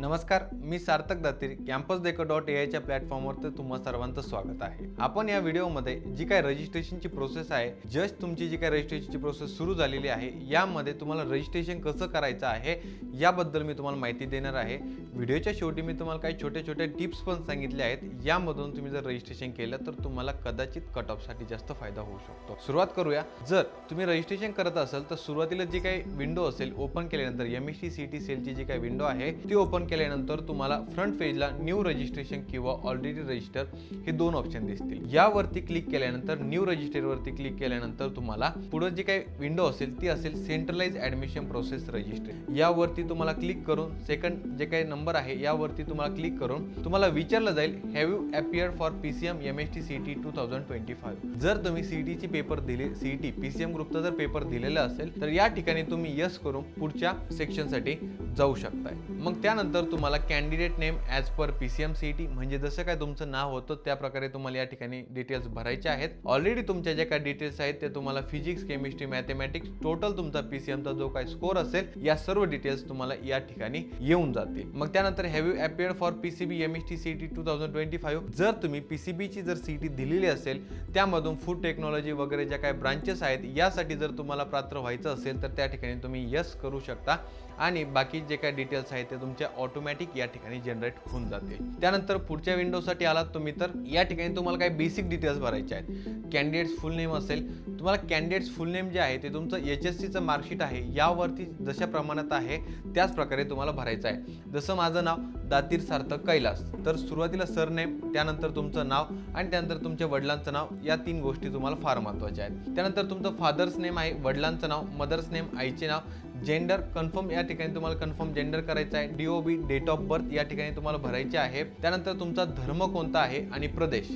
नमस्कार मी Sarthak Datir campus Dekho dot A आयच्या प्लॅटफॉर्मवर तर तुम्हा सर्वांचं स्वागत आहे. आपण या व्हिडिओमध्ये जी काय रजिस्ट्रेशनची प्रोसेस आहे जस्ट तुमची जी काय रजिस्ट्रेशनची प्रोसेस सुरू झालेली आहे यामध्ये तुम्हाला रजिस्ट्रेशन कसं करायचं आहे याबद्दल मी तुम्हाला माहिती देणार आहे. व्हिडिओच्या शेवटी मी तुम्हाला काही छोटे छोटे टिप्स पण सांगितले आहेत. यामधून तुम्ही जर रजिस्ट्रेशन केलं तर तुम्हाला कदाचित कट ऑफसाठी जास्त फायदा होऊ शकतो. सुरुवात करूया. जर तुम्ही रजिस्ट्रेशन करत असाल तर सुरुवातीला जी काही विंडो असेल ओपन केल्यानंतर M S T C T सेलची जी काही विंडो आहे ती ओपन केल्यानंतर तुम्हाला फ्रंट पेजला न्यू रजिस्ट्रेशन किंवा ऑलरेडी रजिस्टर हे दोन ऑप्शन दिसतील. यावरती क्लिक केल्यानंतर न्यू रजिस्टरवरती क्लिक केल्यानंतर तुम्हाला पुढे जी काही विंडो असेल ती असेल सेंट्रलाइज ऍडमिशन प्रोसेस रजिस्टर यावरती तुम्हाला क्लिक करून सेकंड जे काही नंबर आहे यावरती तुम्हाला क्लिक करून तुम्हाला विचारलं जाईल have you appear for C M M S T C T two thousand twenty five जर तुम्ही सी सीईटीची पेपर दिले C T P C M ग्रुपचा जर पेपर दिलेला असेल तर या ठिकाणी तुम्ही यस करून पुढच्या सेक्शनसाठी जाऊ शकताय. मग त्यानंतर तुम्हाला candidate name as per P C M C T म्हणजे जसं काय तुमचं नाव होतं त्या प्रकारे तुम्हाला या ठिकाणी डिटेल्स भरायचे आहेत. ऑलरेडी तुमच्या ज्या काय डिटेल्स आहेत ते तुम्हाला फिजिक्स केमिस्ट्री मॅथमॅटिक्स टोटल तुमचा पी सी एमचा जो काय स्कोर असेल या सर्व डिटेल्स तुम्हाला या ठिकाणी येऊन जातील. मग त्यानंतर have you appear for P C B M S T C T two thousand twenty five जर तुम्ही पी सी बीची जर सी टी दिलेली असेल त्यामधून फूड टेक्नॉलॉजी वगैरे ज्या काही ब्रांचेस आहेत यासाठी जर तुम्हाला पात्र व्हायचं असेल तर त्या ठिकाणी तुम्ही यस करू शकता. आणि बाकी जे काही डिटेल्स आहेत ते तुमच्या ऑटोमॅटिक या ठिकाणी जनरेट होऊन जातील. त्यानंतर पुढच्या विंडोसाठी आलात तुम्ही तर या ठिकाणी तुम्हाला काही बेसिक डिटेल्स भरायचे आहेत. कॅन्डिडेट्स फुल नेम असेल तुम्हाला कॅन्डिडेट्स फुल नेम जे आहे ते तुमचं एच एस सीचं मार्कशीट आहे यावरती जशा प्रमाणात आहे त्याच प्रकारे तुम्हाला भरायचं आहे. जसं माझं नाव दातीर सार्थक कैलास तर सुरुवातीला सरनेम त्यानंतर तुमचं नाव आणि त्यानंतर तुमच्या वडिलांचं नाव या तीन गोष्टी तुम्हाला फार महत्त्वाच्या आहेत. त्यानंतर तुमचं फादर्स नेम आहे वडिलांचं नाव मदर्स नेम आईचे नाव जेंडर कन्फर्म या ठिकाणी तुम्हाला कन्फर्म जेंडर करायचं आहे. D O B date of birth या ठिकाणी तुम्हाला भरायचे आहे. त्यानंतर तुमचा धर्म कोणता आहे आणि प्रदेश.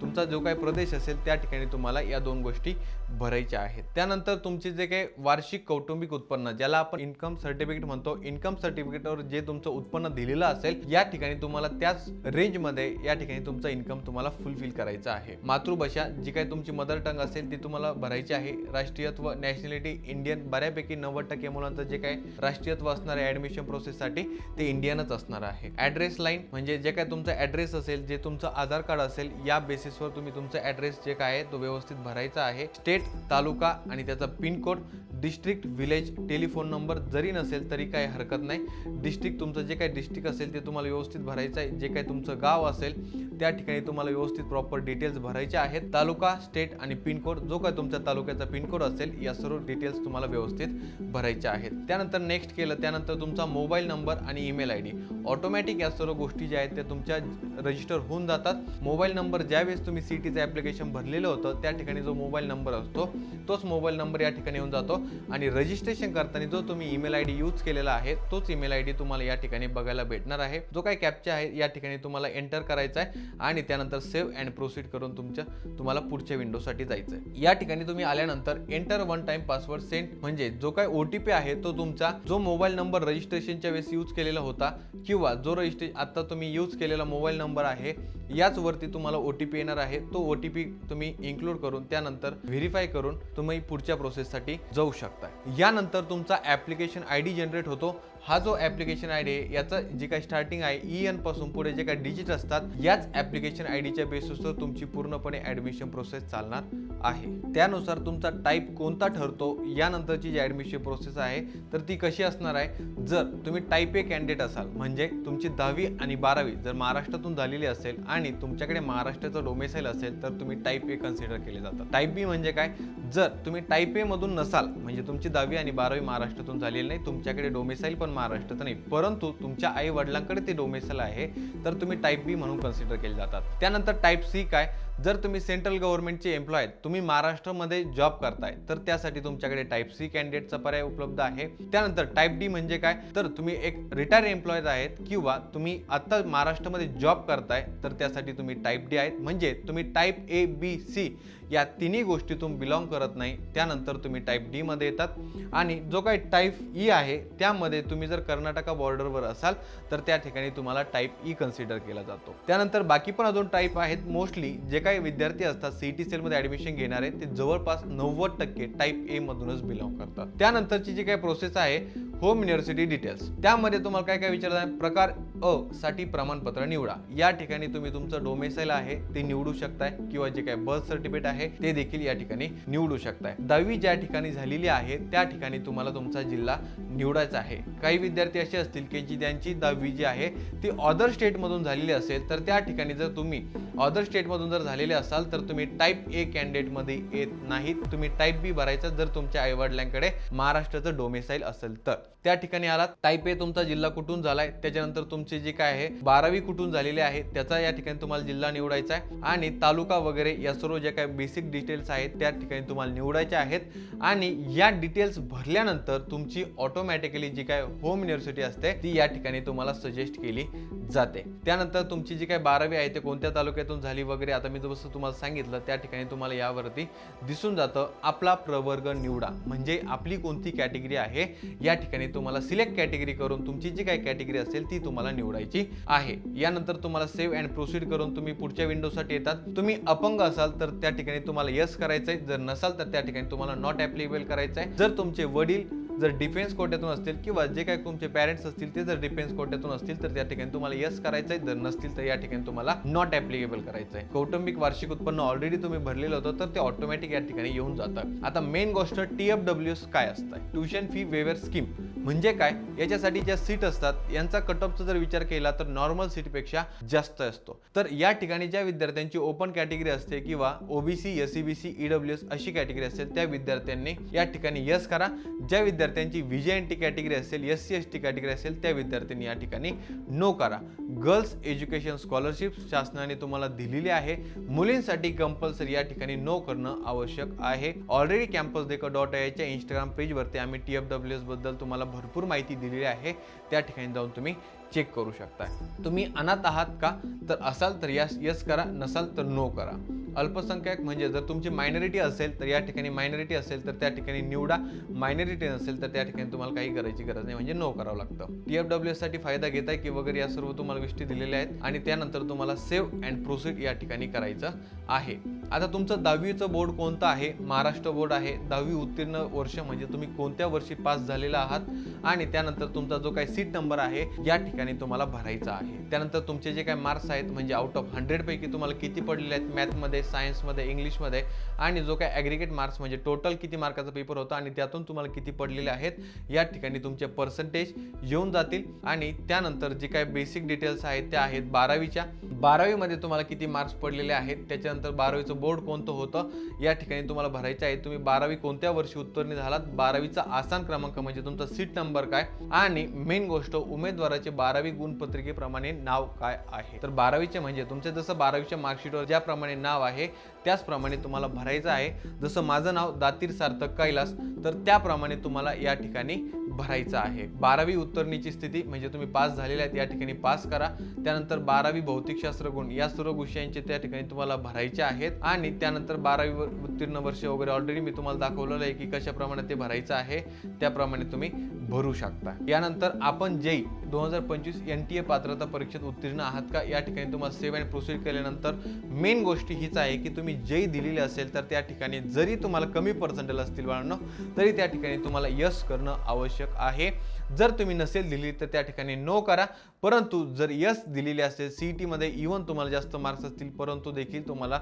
तुमचा जो काही प्रदेश असेल त्या ठिकाणी तुम्हाला या दोन गोष्टी भरायच्या आहेत. त्यानंतर तुमचे जे काही वार्षिक कौटुंबिक उत्पन्न ज्याला आपण इन्कम सर्टिफिकेट म्हणतो इन्कम सर्टिफिकेटवर जे तुमचं उत्पन्न दिलेलं असेल या ठिकाणी तुम्हाला त्याच रेंजमध्ये या ठिकाणी तुमचं इन्कम तुम्हाला फुलफिल करायचं आहे. मातृभाषा जी काही तुमची मदर टंग असेल ती तुम्हाला भरायची आहे. राष्ट्रीयत्व नॅशनॅलिटी इंडियन बऱ्यापैकी नव्वद टक्के मुलांचं जे काही राष्ट्रीयत्व असणार आहे ऍडमिशन प्रोसेससाठी ते इंडियनच असणार आहे. ऍड्रेस लाईन म्हणजे जे काय तुमचा ऍड्रेस असेल जे तुमचं आधार कार्ड असेल या बेसिसवर तुम्ही तुमचा ऍड्रेस जे काय आहे तो व्यवस्थित भरायचा आहे. स्टेट तालुका आणि त्याचा pin code district village telephone number जरी नसेल तरी काही हरकत नाही. डिस्ट्रिक्ट तुमचं जे काही डिस्ट्रिक्ट असेल ते तुम्हाला व्यवस्थित भरायचं आहे. जे काही तुमचं गाव असेल त्या ठिकाणी तुम्हाला व्यवस्थित प्रॉपर डिटेल्स भरायचे आहेत. तालुका स्टेट आणि पिनकोड जो काय तुमच्या तालुक्याचा पिनकोड असेल या सर्व डिटेल्स तुम्हाला व्यवस्थित भरायच्या आहेत. त्यानंतर नेक्स्ट केलं त्यानंतर तुमचा मोबाईल नंबर आणि ईमेल आय डी ऑटोमॅटिक या सर्व गोष्टी ज्या आहेत त्या तुमच्या रजिस्टर होऊन जातात. मोबाईल नंबर ज्यावेळेस तुम्ही सी टीचं ॲप्लिकेशन भरलेलं होतं त्या ठिकाणी जो मोबाईल नंबर असतो तोच मोबाईल नंबर या ठिकाणी येऊन जातो. आणि रजिस्ट्रेशन करताना जो तुम्ही ईमेल आय डी यूज केलेला आहे तोच ईमेल आय डी तुम्हाला या ठिकाणी बघायला भेटणार आहे. जो काही कॅप्चा आहे या ठिकाणी तुम्हाला एंटर करायचा आहे आणि त्यानंतर सेव्ह अँड प्रोसीड करून तुमच्या तुम्हाला पुढच्या विंडोसाठी जायचं आहे. या ठिकाणी तुम्ही आल्यानंतर enter one time password send म्हणजे जो काय ओ टी पी आहे तो तुमचा जो मोबाईल नंबर रजिस्ट्रेशनच्या वेळेस यूज केलेला होता किंवा जो रजिस्ट्रे आता तुम्ही यूज केलेला मोबाईल नंबर आहे याचवरती तुम्हाला ओ टी पी येणार आहे. तो ओ टी पी तुम्ही इन्क्लूड करून त्यानंतर व्हेरीफाय करून तुम्ही पुढच्या प्रोसेससाठी जाऊ शकता. यानंतर तुमचा ॲप्लिकेशन आय डी जनरेट होतो. हा जो ॲप्लिकेशन आय डी आहे याचं जे काही स्टार्टिंग आहे ई एनपासून पुढे जे काही डिजिट असतात याच ॲप्लिकेशन आय डीच्या बेसिसवर तुमची पूर्णपणे ॲडमिशन प्रोसेस चालणार आहे. त्यानुसार तुमचा टाईप कोणता ठरतो यानंतरची जी ॲडमिशन प्रोसेस आहे तर ती कशी असणार आहे? जर तुम्ही टाईप ए कॅन्डिडेट असाल म्हणजे तुमची दहावी आणि बारावी जर महाराष्ट्रातून झालेली असेल आणि तुमच्याकडे महाराष्ट्राचं डोमेसाईल असेल तर तुम्ही टाईप ए कन्सिडर केले जातात. टाईप बी म्हणजे काय? जर तुम्ही टाईप ए मधून नसाल म्हणजे तुमची दहावी आणि बारावी महाराष्ट्रातून झालेली नाही तुमच्याकडे डोमेसाईल पण महाराष्ट्रात नाही. परंतु तुमच्या आई वडिलांकडे ते डोमेसल आहे तर तुम्ही टाईप बी म्हणून कन्सिडर केले जातात. त्यानंतर टाईप सी काय? जर तुम्ही सेंट्रल गव्हर्नमेंटचे एम्प्लॉय आहेत तुम्ही महाराष्ट्रामध्ये जॉब करताय तर त्यासाठी तुमच्याकडे टाईप सी कॅन्डिडेटचा पर्याय उपलब्ध आहे. त्यानंतर टाईप डी म्हणजे काय? तर तुम्ही एक रिटायर एम्प्लॉयज आहेत किंवा तुम्ही आता महाराष्ट्रामध्ये जॉब करताय तर त्यासाठी तुम्ही टाईप डी आहेत. म्हणजे तुम्ही टाईप ए बी सी या तिन्ही गोष्टीतून बिलॉंग करत नाही त्यानंतर तुम्ही टाईप डीमध्ये येतात. आणि जो काही टाईप ई e आहे त्यामध्ये तुम्ही जर कर्नाटका बॉर्डरवर असाल तर त्या ठिकाणी तुम्हाला टाईप ई कन्सिडर केला जातो. त्यानंतर बाकी पण अजून टाईप आहेत. मोस्टली जे काही काही विद्यार्थी असतात सीईटी सेलमध्ये ऍडमिशन घेणारे ते जवळपास नव्वद टक्के टाईप ए मधूनच बिलॉंग करतात. त्यानंतरची जी काही प्रोसेस आहे होम युनिव्हर्सिटी डिटेल्स त्यामध्ये तुम्हाला काय काय विचारलं आहे प्रकार अ साठी प्रमाणपत्र निवडा. या ठिकाणी तुम्ही तुमचं डोमेसाईल आहे ते निवडू शकताय किंवा जे काय बर्थ सर्टिफिकेट आहे ते देखील या ठिकाणी निवडू शकताय. दहावी ज्या ठिकाणी झालेली आहे त्या ठिकाणी तुम्हाला तुमचा जिल्हा निवडायचा आहे. काही विद्यार्थी असे असतील की जी त्यांची दहावी जी आहे ती अदर स्टेटमधून झालेली असेल तर त्या ठिकाणी जर तुम्ही अदर स्टेटमधून जर झालेले असाल तर तुम्ही टाईप ए कॅन्डिडेटमध्ये येत नाहीत. तुम्ही टाईप बी भरायचा जर तुमच्या आईवडिलांकडे महाराष्ट्राचं डोमेसाईल असेल तर. त्या ठिकाणी आलात. टाईप ए तुमचा जिल्हा कुठून झालाय? त्याच्यानंतर तुमची जी काय आहे बारावी कुठून झालेली आहे त्याचा या ठिकाणी तुम्हाला जिल्हा निवडायचा आहे. आणि तालुका वगैरे या सर्व ज्या काही बेसिक डिटेल्स आहेत त्या ठिकाणी तुम्हाला निवडायच्या आहेत. आणि या डिटेल्स भरल्यानंतर तुमची ऑटोमॅटिकली जी काय होम युनिव्हर्सिटी असते ती या ठिकाणी तुम्हाला सजेस्ट केली जाते. त्यानंतर तुमची जी काय बारावी आहे ते कोणत्या तालुक्यातून झाली वगैरे आता मी जसं तुम्हाला सांगितलं त्या ठिकाणी तुम्हाला यावरती दिसून जातं आपला प्रवर्ग निवडा. म्हणजे आपली कोणती कॅटेगरी आहे या ठिकाणी तुम्हाला सिलेक्ट कॅटेगरी करून तुमची जी काही कॅटेगरी असेल ती तुम्हाला निवडायची आहे. यानंतर तुम्हाला सेव्ह अँड प्रोसीड करून तुम्ही पुढच्या विंडोसाठी येतात. तुम्ही अपंग असाल तर त्या ठिकाणी तुम्हाला यस करायचंय. जर नसाल तर त्या ठिकाणी तुम्हाला नॉट ॲप्लिकेबल करायचं आहे जर तुमचे वडील जर डिफेन्स कोट्यातून असतील किंवा जे काही तुमचे पॅरेंट्स असतील ते जर डिफेन्स कोट्यातून असतील तर त्या ठिकाणी तुम्हाला यस करायचं आहे जर नसतील तर या ठिकाणी तुम्हाला नॉट ऍप्लिकेबल करायचं आहे कौटुंबिक वार्षिक उत्पन्न ऑलरेडी तुम्ही भरलेलं होतं तर ते ऑटोमॅटिक या ठिकाणी येऊन जातं. आता मेन गोष्ट टी एफ डब्ल्यू काय असतं? ट्युशन फी वेवर स्कीम म्हणजे काय? याच्यासाठी ज्या सीट असतात यांचा कटऑफचा जर विचार केला तर नॉर्मल सीटपेक्षा जास्त असतो. तर या ठिकाणी ज्या विद्यार्थ्यांची ओपन कॅटेगरी असते किंवा OBC S C B C E W S अशी कॅटेगरी असेल त्या विद्यार्थ्यांनी या ठिकाणी यस करा. ज्या विद्यार्थ्यांची विजय एन टी कॅटेगरी असेल S C S T category असेल त्या विद्यार्थ्यांनी या ठिकाणी नो करा. गर्ल्स एज्युकेशन स्कॉलरशिप शासनाने तुम्हाला दिलेली आहे. मुलींसाठी कंपल्सरी या ठिकाणी नो करणं आवश्यक आहे. ऑलरेडी कॅम्पस डेको डॉट आयच्या इंस्टाग्राम पेजवरती आम्ही टी एफ डब्ल्यू एसबद्दल तुम्हाला भरपूर माहिती दिलेली आहे. त्या ठिकाणी जाऊन तुम्ही चेक करू शकता तुम्ही अनाथ आहात का? तर असाल तर यस यस करा नसाल तर नो करा. अल्पसंख्याक म्हणजे जर तुमची मायनॉरिटी असेल तर या ठिकाणी मायनॉरिटी असेल तर त्या ठिकाणी निवडा. मायनॉरिटी नसेल तर त्या ठिकाणी तुम्हाला काही करायची गरज नाही म्हणजे नो करावं लागतं. टी एफ डब्ल्यू साठी फायदा घेताय की वगैरे या सर्व तुम्हाला गोष्टी दिलेल्या आहेत आणि त्यानंतर तुम्हाला सेव्ह अँड प्रोसीड या ठिकाणी करायचं आहे. आता तुमचं दहावीचं बोर्ड कोणतं आहे? महाराष्ट्र बोर्ड आहे. दहावी उत्तीर्ण वर्ष म्हणजे तुम्ही कोणत्या वर्षी पास झालेला आहात? आणि त्यानंतर तुमचा जो काही सीट नंबर आहे या ठिकाणी तुम्हाला भरायचा आहे. त्यानंतर तुमचे जे काही मार्क्स आहेत म्हणजे आउट ऑफ हंड्रेड पैकी तुम्हाला किती पडलेले आहेत मॅथमध्ये सायन्समध्ये इंग्लिशमध्ये आणि जो काय ॲग्रिगेट मार्क्स म्हणजे टोटल किती मार्काचा पेपर होता आणि त्यातून तुम्हाला किती पडलेले आहेत या ठिकाणी तुमचे पर्सेंटेज येऊन जातील. आणि त्यानंतर जे काय बेसिक डिटेल्स आहेत त्या आहेत बारावीच्या. बारावीमध्ये तुम्हाला किती मार्क्स पडलेले आहेत त्याच्यानंतर बारावीचं बोर्ड कोणतं होतं या ठिकाणी तुम्हाला भरायचं आहे. तुम्ही बारावी कोणत्या वर्षी उत्तीर्ण झालात? बारावीचा आसान क्रमांक म्हणजे तुमचा सीट नंबर काय? आणि मेन गोष्ट उमेदवाराचे बारावी गुणपत्रिकेप्रमाणे नाव काय आहे? तर बारावीचे म्हणजे तुमचं जसं बारावीच्या मार्कशीटवर ज्याप्रमाणे नाव आहे त्याचप्रमाणे तुम्हाला भरायचं आहे. जसं माझं नाव दातीर सार्थक कैलास तर त्याप्रमाणे तुम्हाला या ठिकाणी भरायचं आहे. बारावी उत्तरणीची स्थिती म्हणजे तुम्ही पास झालेले आहेत या ठिकाणी पास करा. त्यानंतर बारावी भौतिकशास्त्र गुण या सर्व गोष्टींचे त्या ठिकाणी तुम्हाला भरायचे आहेत. आणि त्यानंतर बारावी उत्तीर्ण वर्ष वगैरे ऑलरेडी मी तुम्हाला दाखवलेलं आहे की कशाप्रमाणे ते भरायचं आहे त्याप्रमाणे तुम्ही भरू शकता. यानंतर आपण जेई दोन हजार पंचवीस एन टी ए पात्रता परीक्षेत उत्तीर्ण आहात का या ठिकाणी तुम्हाला सेव्ह अँड प्रोसीड केल्यानंतर मेन गोष्टी हीच आहे की तुम्ही जेई दिलेली असेल तर त्या ठिकाणी जरी तुम्हाला कमी पर्सेंटेज असतील बाळांनो तरी त्या ठिकाणी तुम्हाला यस करणं आवश्यक आहे. जर तुम्ही नसेल दिली तर त्या ठिकाणी नो करा. परंतु जर यस दिलेली असेल सी ई टीमध्ये इव्हन तुम्हाला जास्त मार्क्स असतील परंतु देखील तुम्हाला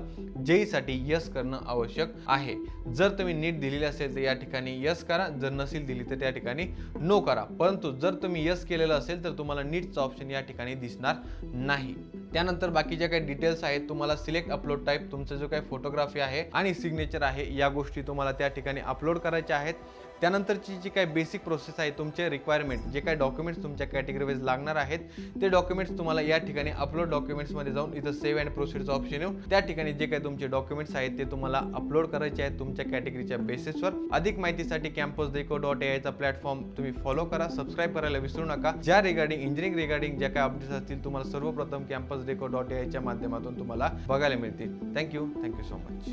जेईसाठी यस करणं आवश्यक आहे. जर तुम्ही नीट दिलेली असेल तर या ठिकाणी यस करा. जर नसेल दिली तर त्या ठिकाणी नो करा. परंतु जर तुम्ही यस केलेलं असेल तर तुम्हाला नीटचं ऑप्शन या ठिकाणी दिसणार नाही. त्यानंतर बाकीच्या काही डिटेल्स आहेत तुम्हाला सिलेक्ट अपलोड टाईप तुमचा जो काही फोटोग्राफी आहे आणि सिग्नेचर आहे या गोष्टी तुम्हाला त्या ठिकाणी अपलोड करायच्या आहेत. त्यानंतरची जी काही बेसिक प्रोसेस आहे तुमचे रिक्वायरमेंट जे काही डॉक्युमेंट्स तुमच्या कॅटेगरीवेज लागणार आहेत ते डॉक्युमेंट्स तुम्हाला या ठिकाणी अपलोड डॉक्युमेंट्समध्ये जाऊन इथं सेव्ह अँड प्रोसीडचं ऑप्शन येऊन त्या ठिकाणी जे काही तुमचे डॉक्युमेंट्स आहेत ते तुम्हाला अपलोड करायचे आहेत तुमच्या कॅटेगरीच्या बेसिसवर अधिक माहितीसाठी कॅम्पस देखो डॉट एआयचा प्लॅटफॉर्म तुम्ही तुम्ही फॉलो करा सबस्क्राईब करायला विसरू नका. ज्या रिगार्डिंग इंजिनिअरिंग रिगार्डिंग ज्या काही अपडेट्स असतील तुम्हाला सर्वप्रथम कॅम्पस डेको डॉट एआयच्या माध्यमातून तुम्हाला बघायला मिळतील. Thank you thank you so much